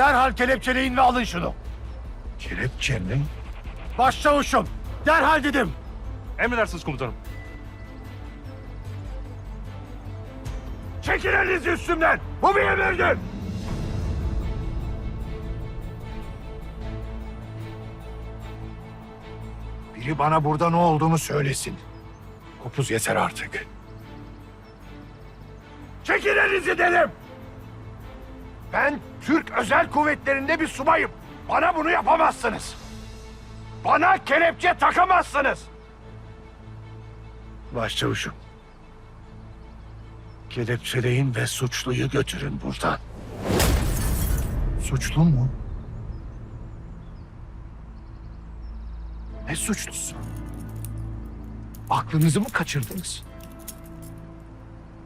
Derhal kelepçeleyin ve alın şunu. Kelepçe mi? Başçavuşum, derhal dedim. Emredersiniz komutanım. Çekin elinizi üstümden. Bu bir emirdir. Biri bana burada ne olduğunu söylesin. Kopuz yeter artık. Çekin elinizi dedim. Ben Türk Özel Kuvvetleri'nde bir subayım. Bana bunu yapamazsınız. Bana kelepçe takamazsınız. Başçavuşum. Kelepçeleyin ve suçluyu götürün buradan. Suçlu mu? Ne suçlusu? Aklınızı mı kaçırdınız?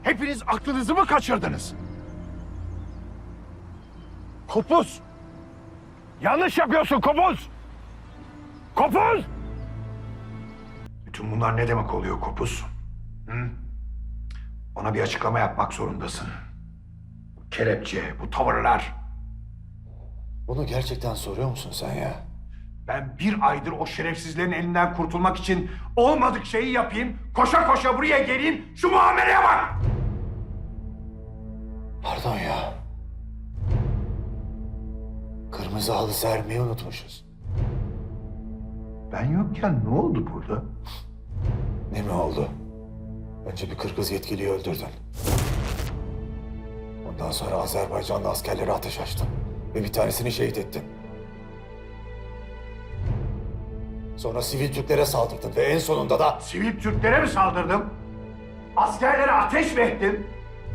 Hepiniz aklınızı mı kaçırdınız? Kopuz! Yanlış yapıyorsun Kopuz! Kopuz! Bütün bunlar ne demek oluyor Kopuz? Hı? Ona bir açıklama yapmak zorundasın. Bu kelepçe, bu tavırlar. Bunu gerçekten soruyor musun sen ya? Ben bir aydır o şerefsizlerin elinden kurtulmak için olmadık şeyi yapayım, koşa koşa buraya geleyim, şu muameleye bak! Pardon ya. Kırmızı halı sermeyi unutmuşuz. Ben yokken ne oldu burada? Ne mi oldu? Önce bir Kırgız yetkiliyi öldürdün. Ondan sonra Azerbaycanlı askerlere ateş açtın. Ve bir tanesini şehit ettin. Sonra sivil Türklere saldırdın ve en sonunda da Sivil Türklere mi saldırdım? Askerlere ateş mi ettim?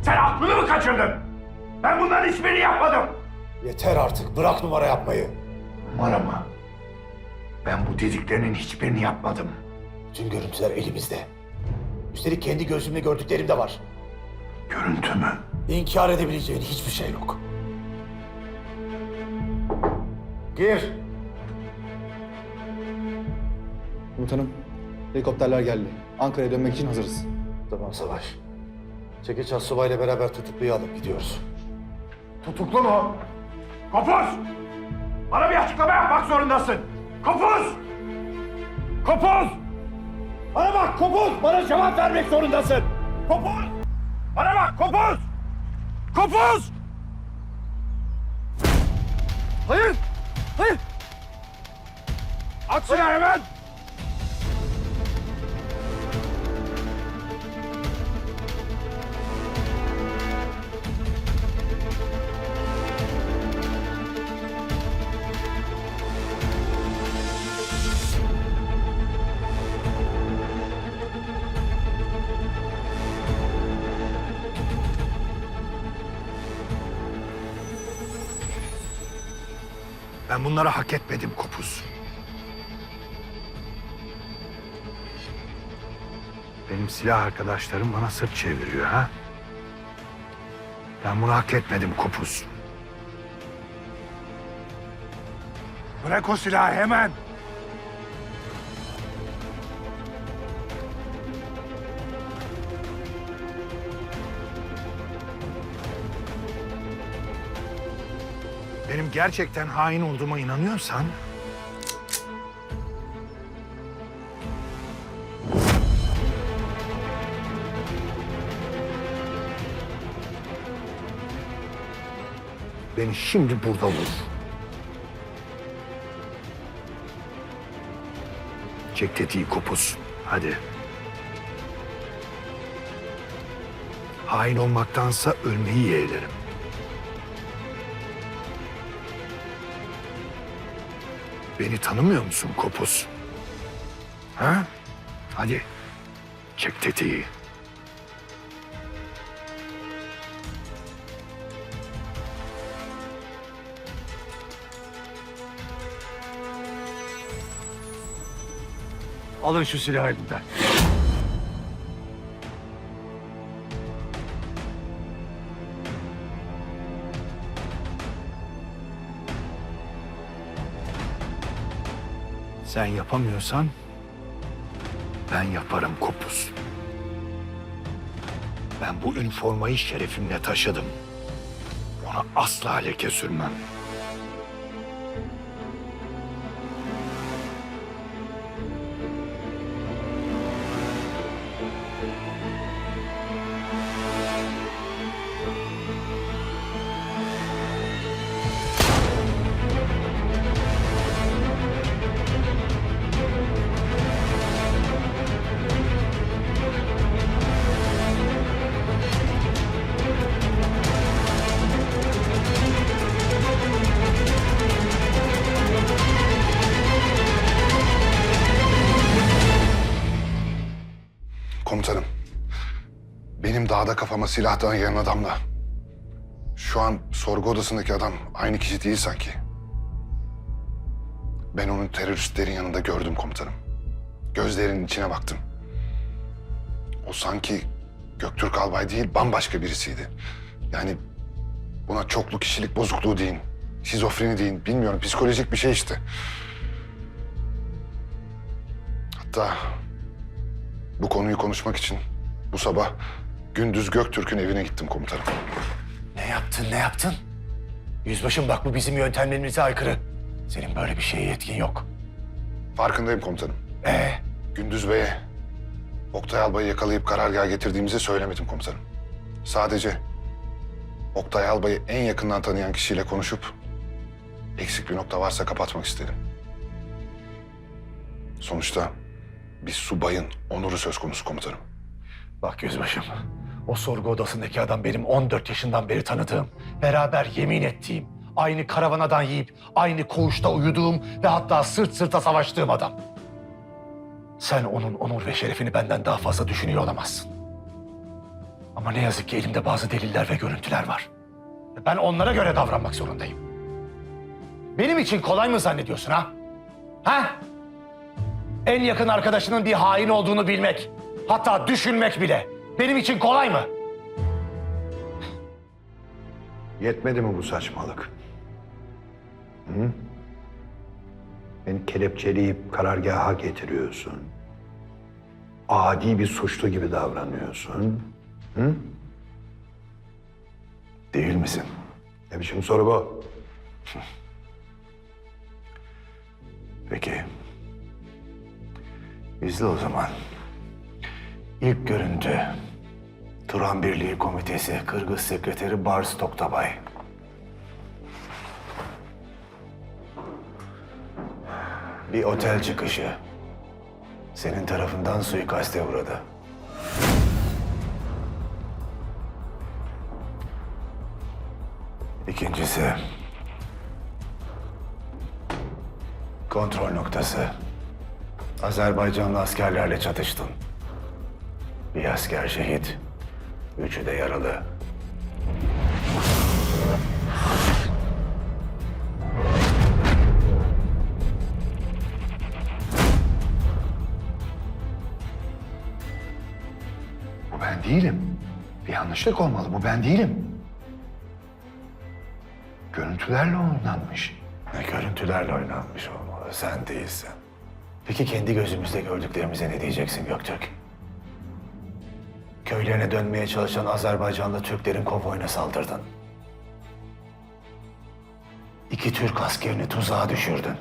Sen aklını mı kaçırdın? Ben bunların hiçbirini yapmadım. Yeter artık bırak numara yapmayı. Numara mı? Ben bu dediklerinin hiçbirini yapmadım. Tüm görüntüler elimizde. Üstelik kendi gözümle gördüklerim de var. Görüntü mü? İnkar edebileceğin hiçbir şey yok. Gir. Komutanım, helikopterler geldi. Ankara'ya dönmek için hazırız. Tamam Savaş. Çekiç subayla beraber tutukluyu alıp gidiyoruz. Tutuklu mu? Kopuz! Bana bir açıklama yapmak zorundasın. Kopuz! Kopuz! Bana bak Kopuz! Bana cevap vermek zorundasın. Kopuz! Bana bak Kopuz! Kopuz! Hayır! Hayır! At silahı hemen! Bunları hak etmedim Kopuz. Benim silah arkadaşlarım bana sırt çeviriyor ha? Ben bunu hak etmedim Kopuz. Bırak o silahı hemen. Benim gerçekten hain olduğuma inanıyorsan... Beni şimdi burada vur. Çek tetiği kopuz. Hadi. Hain olmaktansa ölmeyi yeğlerim. Beni tanımıyor musun Kopuz? Ha? Hadi. Çek tetiği. Alın şu silahı elimden. Sen yapamıyorsan ben yaparım Kopuz. Ben bu üniformayı şerefimle taşıdım. Ona asla leke sürmem. Dağda kafama silah dayayan adamla şu an sorgu odasındaki adam aynı kişi değil sanki. Ben onu teröristlerin yanında gördüm komutanım. Gözlerinin içine baktım. O sanki Göktürk albay değil bambaşka birisiydi. Yani buna çoklu kişilik bozukluğu deyin, şizofreni deyin, bilmiyorum psikolojik bir şey işte. Hatta bu konuyu konuşmak için bu sabah gündüz Göktürk'ün evine gittim komutanım. Ne yaptın ne yaptın? Yüzbaşım bak bu bizim yöntemlerimize aykırı. Senin böyle bir şeye yetkin yok. Farkındayım komutanım. Ee, Gündüz Bey'e Oktay Albay'ı yakalayıp karargaha getirdiğimizi söylemedim komutanım. Sadece Oktay Albay'ı en yakından tanıyan kişiyle konuşup eksik bir nokta varsa kapatmak istedim. Sonuçta bir subayın onuru söz konusu komutanım. bak yüzbaşım. O sorgu odasındaki adam benim 14 yaşından beri tanıdığım, beraber yemin ettiğim, aynı karavanadan yiyip aynı koğuşta uyuduğum ve hatta sırt sırta savaştığım adam. Sen onun onur ve şerefini benden daha fazla düşünüyor olamazsın. Ama ne yazık ki elimde bazı deliller ve görüntüler var. Ben onlara göre davranmak zorundayım. Benim için kolay mı zannediyorsun ha? Ha? En yakın arkadaşının bir hain olduğunu bilmek, hatta düşünmek bile benim için kolay mı? Yetmedi mi bu saçmalık? Hı? Beni kelepçeleyip karargaha getiriyorsun. Adi bir suçlu gibi davranıyorsun. Hı? Değil misin? Ne biçim soru bu? Peki. İzle o zaman. İlk görüntü. Turan Birliği Komitesi Kırgız Sekreteri Bars Toktabay. Bir otel çıkışı. Senin tarafından suikaste uğradı. İkincisi, Kontrol noktası. Azerbaycanlı askerlerle çatıştın. Bir asker şehit, üçü de yaralı. Bu ben değilim. Bir yanlışlık olmalı. Bu ben değilim. Görüntülerle oynanmış. Ne görüntülerle oynanmış olmalı, sen değilsin. Peki kendi gözümüzde gördüklerimize ne diyeceksin Göktürk? Köylerine dönmeye çalışan Azerbaycanlı Türklerin konvoyuna saldırdın. İki Türk askerini tuzağa düşürdün.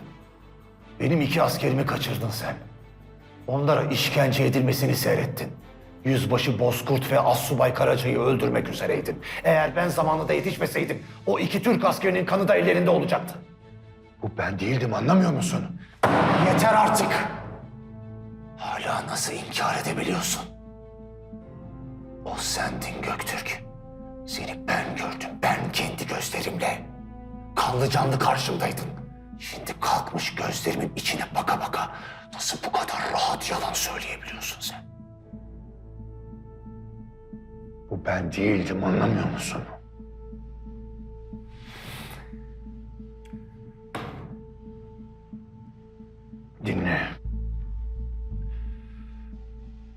Benim iki askerimi kaçırdın sen. Onlara işkence edilmesini seyrettin. Yüzbaşı Bozkurt ve Assubay Karaca'yı öldürmek üzereydin. Eğer ben zamanında yetişmeseydim o iki Türk askerinin kanı da ellerinde olacaktı. Bu ben değildim anlamıyor musun? Yeter artık. Hala nasıl inkar edebiliyorsun? O sendin Göktürk. Seni ben gördüm, ben kendi gözlerimle. Kanlı canlı karşımdaydın. Şimdi kalkmış gözlerimin içine baka baka nasıl bu kadar rahat yalan söyleyebiliyorsun sen? Bu ben değildim anlamıyor musun? Dinle.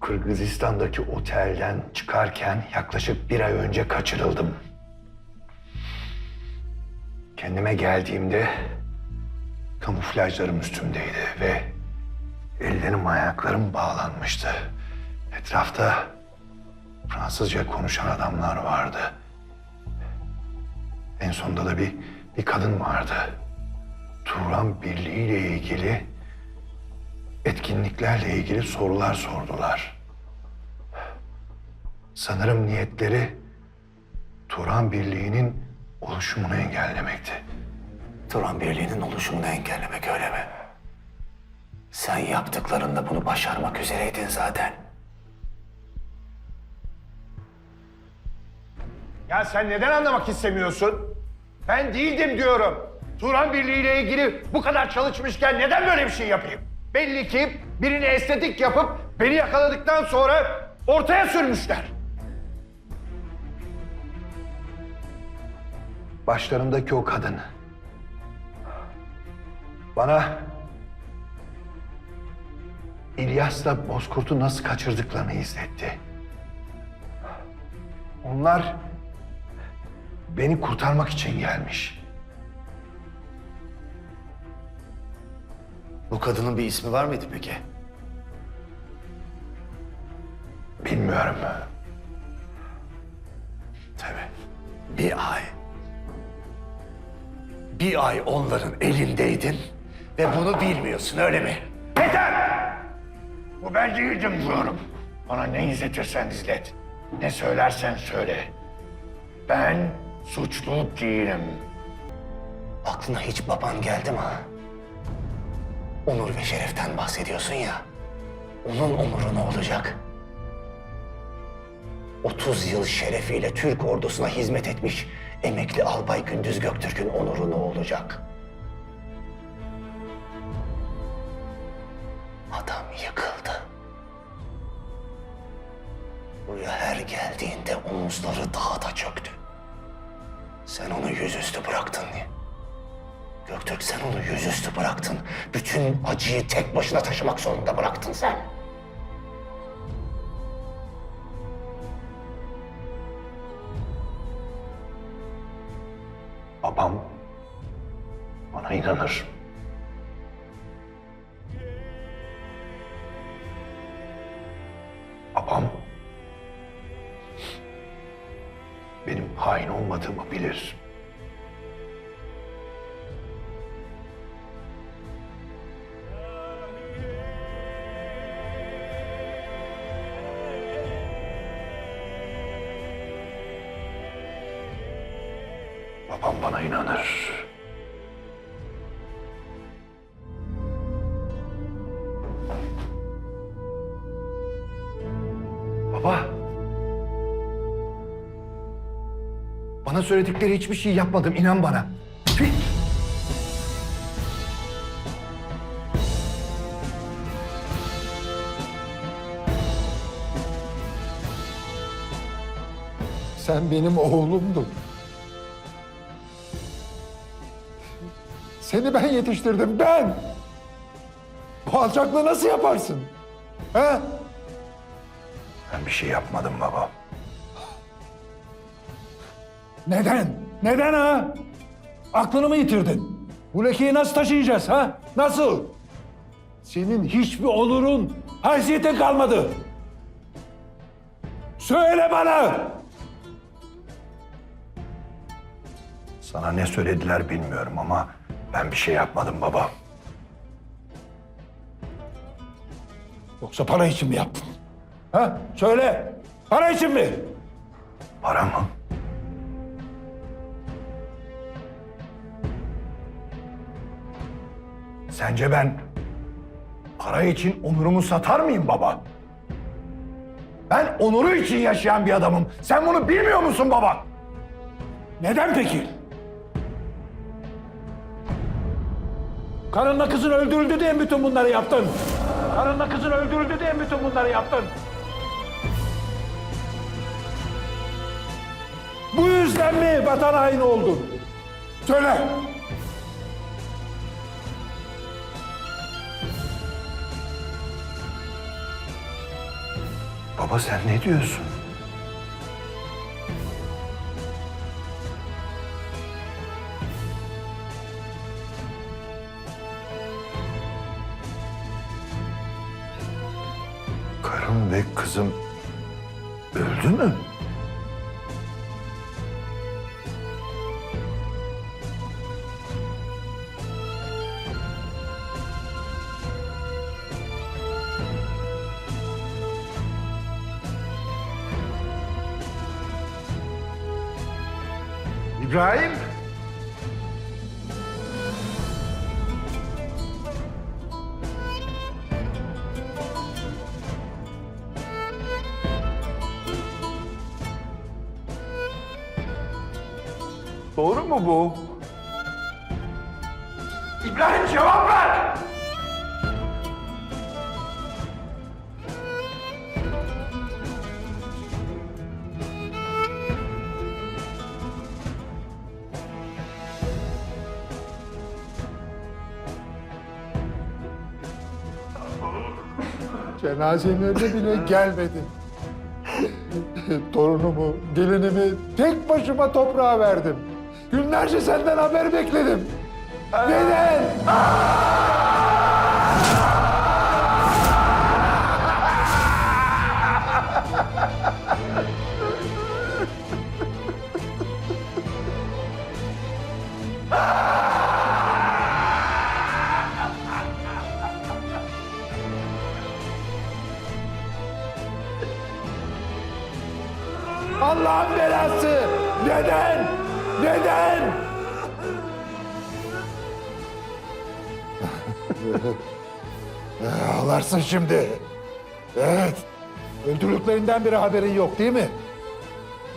Kırgızistan'daki otelden çıkarken yaklaşık bir ay önce kaçırıldım. Kendime geldiğimde kamuflajlarım üstümdeydi ve ellerim ayaklarım bağlanmıştı. Etrafta Fransızca konuşan adamlar vardı. En sonunda da bir, bir kadın vardı. Turan Birliği ile ilgili etkinliklerle ilgili sorular sordular. Sanırım niyetleri Turan Birliği'nin oluşumunu engellemekti. Turan Birliği'nin oluşumunu engellemek öyle mi? Sen yaptıklarında bunu başarmak üzereydin zaten. Ya sen neden anlamak istemiyorsun? Ben değildim diyorum. Turan Birliği ile ilgili bu kadar çalışmışken neden böyle bir şey yapayım? Belli ki birini estetik yapıp beni yakaladıktan sonra ortaya sürmüşler. Başlarındaki o kadın bana İlyas'la Bozkurt'u nasıl kaçırdıklarını izletti. Onlar beni kurtarmak için gelmiş. Bu kadının bir ismi var mıydı peki? Bilmiyorum. Tabii. Bir ay. Bir ay onların elindeydin ve bunu bilmiyorsun öyle mi? Yeter! Bu ben değildim diyorum. Bana ne izletirsen izlet. Ne söylersen söyle. Ben suçlu değilim. Aklına hiç baban geldi mi? ha? Onur ve şereften bahsediyorsun ya. Onun onuru ne olacak? 30 yıl şerefiyle Türk ordusuna hizmet etmiş emekli albay Gündüz Göktürk'ün onuru ne olacak? Adam yıkıldı. Buraya her geldiğinde omuzları daha da çöktü. Sen onu yüzüstü bıraktın diye. Göktürk sen onu yüzüstü bıraktın. Bütün acıyı tek başına taşımak zorunda bıraktın sen. Babam bana inanır. Babam benim hain olmadığımı bilir. Söyledikleri hiçbir şey yapmadım, inan bana. Sen benim oğlumdun. Seni ben yetiştirdim, ben. Bu alçaklığı nasıl yaparsın? He? Ben bir şey yapmadım baba. Neden? Neden ha? Aklını mı yitirdin? Bu lekeyi nasıl taşıyacağız ha? Nasıl? Senin hiçbir onurun, haysiyetin kalmadı. Söyle bana! Sana ne söylediler bilmiyorum ama ben bir şey yapmadım baba. Yoksa para için mi yaptın? Ha? Söyle. Para için mi? Para mı? Sence ben para için onurumu satar mıyım baba? Ben onuru için yaşayan bir adamım. Sen bunu bilmiyor musun baba? Neden peki? Karınla kızın öldürüldü diye mi bütün bunları yaptın? Karınla kızın öldürüldü diye mi bütün bunları yaptın? Bu yüzden mi vatan haini oldun? Söyle. Baba sen ne diyorsun? İbrahim. Doğru mu bu? Cenazelerine bile gelmedin. Torunumu, gelinimi tek başıma toprağa verdim. Günlerce senden haber bekledim. Neden? Neden? Neden? Ağlarsın şimdi. Evet. Öldürdüklerinden biri haberin yok değil mi?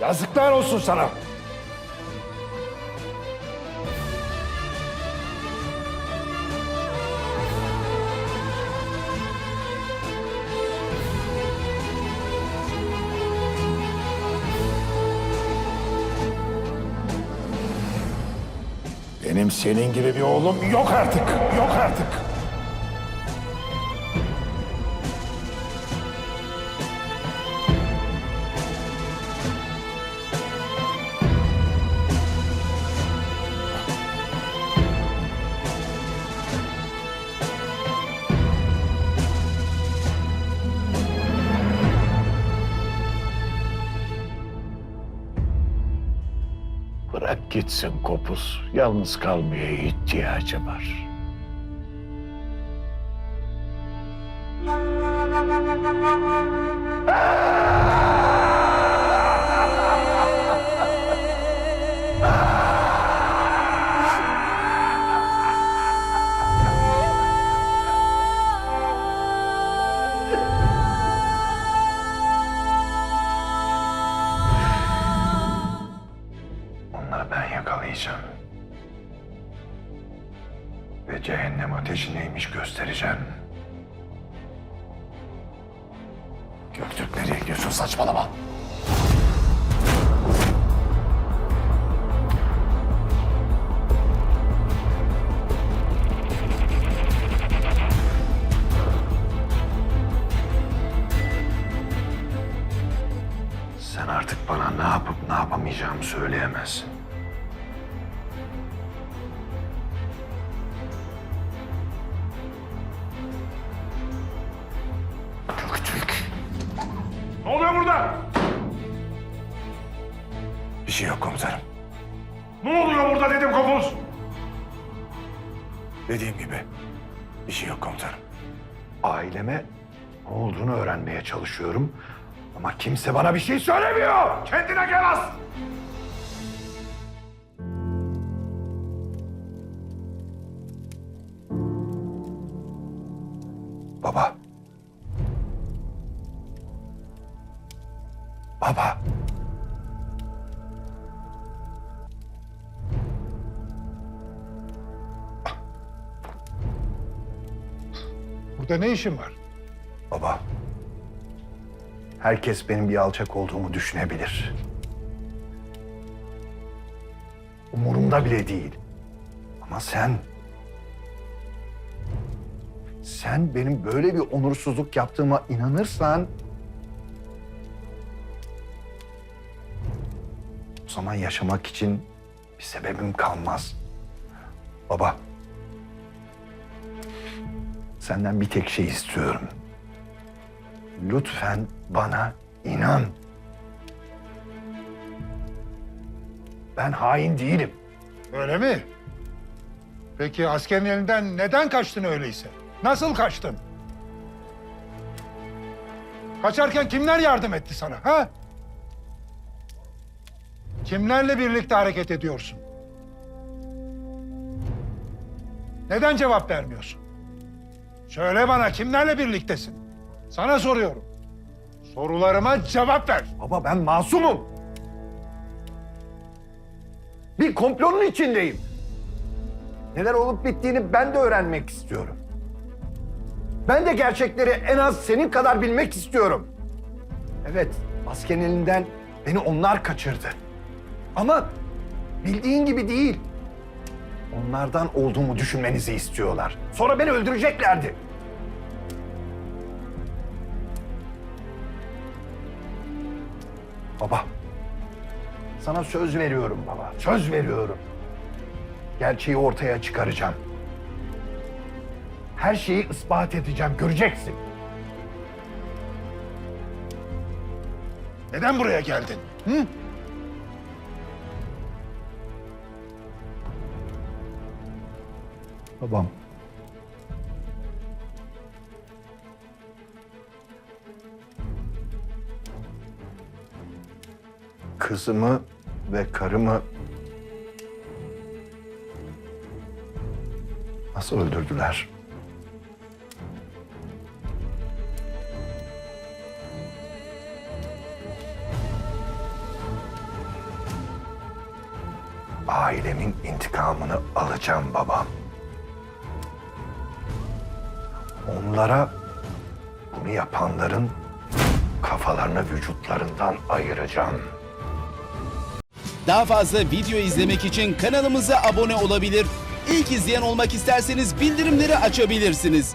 Yazıklar olsun sana. Senin gibi bir oğlum yok artık. Yok artık. Gitsin kopuz. Yalnız kalmaya ihtiyacı var. Yakalayacağım. Ve cehennem ateşi neymiş göstereceğim. Göktürk nereye gidiyorsun saçmalama. Sen artık bana ne yapıp ne yapamayacağımı söyleyemezsin. Bir şey yok komutanım. Ne oluyor burada dedim kopuz. Dediğim gibi bir şey yok komutanım. Aileme ne olduğunu öğrenmeye çalışıyorum. Ama kimse bana bir şey söylemiyor. Kendine gel as. Ne işin var? Baba. Herkes benim bir alçak olduğumu düşünebilir. Umurumda bile değil. Ama sen... Sen benim böyle bir onursuzluk yaptığıma inanırsan... O zaman yaşamak için bir sebebim kalmaz. Baba. Senden bir tek şey istiyorum. Lütfen bana inan. Ben hain değilim. Öyle mi? Peki askerin elinden neden kaçtın öyleyse? Nasıl kaçtın? Kaçarken kimler yardım etti sana ha? Kimlerle birlikte hareket ediyorsun? Neden cevap vermiyorsun? Söyle bana kimlerle birliktesin? Sana soruyorum. Sorularıma cevap ver. Baba ben masumum. Bir komplonun içindeyim. Neler olup bittiğini ben de öğrenmek istiyorum. Ben de gerçekleri en az senin kadar bilmek istiyorum. Evet, askerin elinden beni onlar kaçırdı. Ama bildiğin gibi değil. Onlardan olduğumu düşünmenizi istiyorlar. Sonra beni öldüreceklerdi. Baba. Sana söz veriyorum baba. Söz veriyorum. Gerçeği ortaya çıkaracağım. Her şeyi ispat edeceğim. Göreceksin. Neden buraya geldin? Hı? Babam. Kızımı ve karımı nasıl öldürdüler? Ailemin intikamını alacağım babam. Onlara bunu yapanların kafalarını vücutlarından ayıracağım. Daha fazla video izlemek için kanalımıza abone olabilir. İlk izleyen olmak isterseniz bildirimleri açabilirsiniz.